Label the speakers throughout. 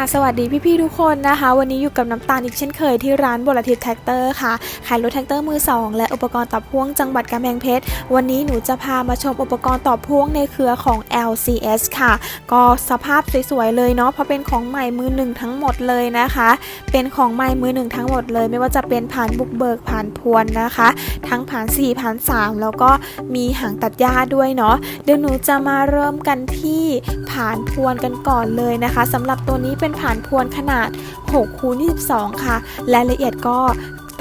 Speaker 1: ค่ะสวัสดีพี่ๆทุกคนนะคะ วันนี้อยู่กับน้ำตาลอีกเช่นเคยที่ร้านบรทิตแท็กเตอร์ค่ะขายรถแท็กเตอร์มือ 2 และอุปกรณ์ต่อพ่วงจังหวัดกำแพงเพชร วันนี้หนูจะพามาชมอุปกรณ์ต่อพ่วงในเครือของ LCS ค่ะ ก็สภาพสวยๆเลยเนาะเพราะเป็นของใหม่มือหนึ่งทั้งหมดเลยนะคะ เป็นของใหม่มือหนึ่งทั้งหมดเลย ไม่ว่าจะเป็นผ่านบุกเบิกผ่านพวนนะคะ ทั้งผ่าน4ผ่าน3แล้วก็มีหางตัดหญ้าด้วยเนาะเดี๋ยวหนูจะมาเริ่มกันที่ผ่านพวนกันก่อนเลยนะคะสำหรับตัวนี้เป็นผ่านพวนขนาด6คูณ22 ค่ะรายละเอียดก็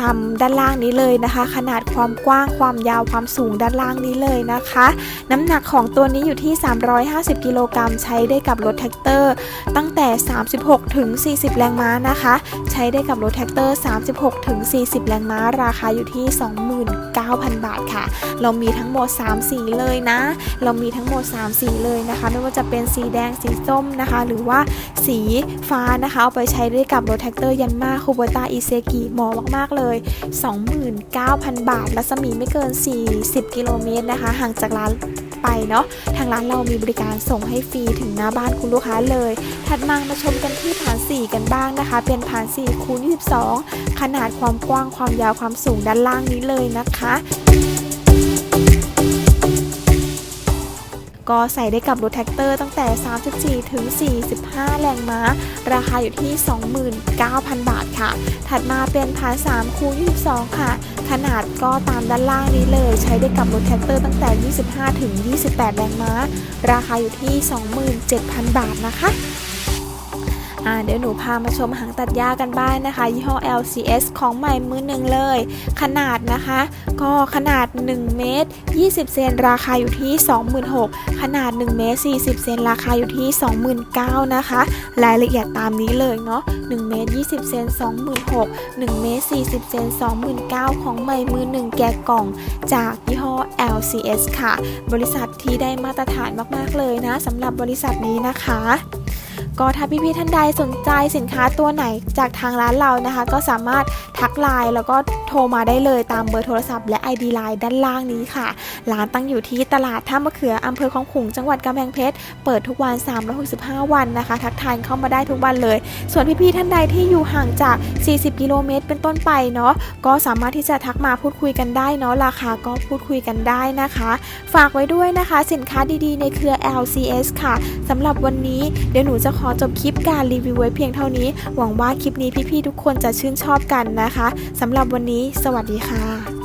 Speaker 1: ตามด้านล่างนี้เลยนะคะ ขนาดความกว้างความยาวความสูงด้านล่างนี้เลยนะคะ น้ำหนักของตัวนี้อยู่ที่ 350 กิโลกรัมใช้ได้กับรถแท็กเตอร์ ตั้งแต่ 36ถึง40 แรงม้านะคะ ใช้ได้กับรถแท็กเตอร์ 36ถึง40 แรงม้า ราคาอยู่ที่ 20,000 9,000 บาทค่ะ เรามีทั้งหมด 3 สีเลยนะ เรามีทั้งหมด 3 สีเลยนะคะ ไม่ว่าจะเป็นสีแดงสีส้มนะคะ หรือว่าสีฟ้านะคะเอาไปใช้ได้กับรถแท็กเตอร์ยันมาคูโบตาอิเซกิเหมาะมากๆเลย 29,000 บาทรัศมีไม่เกิน 40 กิโลเมตรนะคะ ห่างจากร้าน ไปเนาะทางร้านเรามีบริการส่งให้ฟรีถึงหน้าบ้านคุณลูกค้าเลย ถัดมามาชมกันที่ฐาน 4 กันบ้างนะคะ เป็นฐาน4คูณ22 ขนาดความกว้างความยาวความสูงด้านล่างนี้เลยนะคะ ก็ใส่ได้กับรถแท็กเตอร์ตั้งแต่ 34 ถึง 45 แรงม้า ราคาอยู่ที่ 29,000 บาทค่ะ ถัดมาเป็นฐาน3คูณ22 ค่ะ ขนาดก็ตามด้านล่างนี้เลย ใช้ได้กับรถแท็กเตอร์ตั้งแต่ 25 ถึง 28 แรงม้า ราคาอยู่ที่ 27,000 บาทนะคะ อ่าเดี๋ยวหนูพามาชมหางตัดหญ้ากันบ้างนะคะ ยี่ห้อ LCS ของใหม่มือหนึ่งเลย ขนาดนะคะ ก็ขนาด 1 เมตร 20 เซนราคาอยู่ที่ 26,000ขนาด 1 เมตร 40 เซนราคาอยู่ที่ 29,000นะคะ รายละเอียดตามนี้เลยเนาะ1เมตร 20 เซน26,000 1 เมตร 40 เซน29,000ของใหม่มือหนึ่งแกะกล่อง จากยี่ห้อ LCS ค่ะ บริษัทที่ได้มาตรฐานมากๆเลยนะสำหรับบริษัทนี้นะคะ ก็ถ้าพี่ๆท่านใดสนใจสินค้าตัวไหนจากทางร้านเรานะคะ ก็สามารถทักไลน์แล้วก็โทรมาได้เลยตามเบอร์โทรศัพท์และ ID ไลน์ด้านล่างนี้ค่ะ ร้านตั้งอยู่ที่ตลาดท่ามะเขืออำเภอคลองขลุงจังหวัดกำแพงเพชร เปิดทุกวัน 365 วันนะคะ ทักทายเข้ามาได้ทุกวันเลย ส่วนพี่ๆท่านใดที่อยู่ห่างจาก 40 กิโลเมตร เป็นต้นไปเนาะ ก็สามารถที่จะทักมาพูดคุยกันได้เนาะ ราคาก็พูดคุยกันได้นะคะ ฝากไว้ด้วยนะคะ สินค้าดีๆ ในเครือ LCS ค่ะสำหรับวันนี้เดี๋ยวหนูจะขออจบคลิปการรีวิวไว้เพียงเท่านี้ หวังว่าคลิปนี้พี่ๆทุกคนจะชื่นชอบกันนะคะสำหรับวันนี้ สวัสดีค่ะ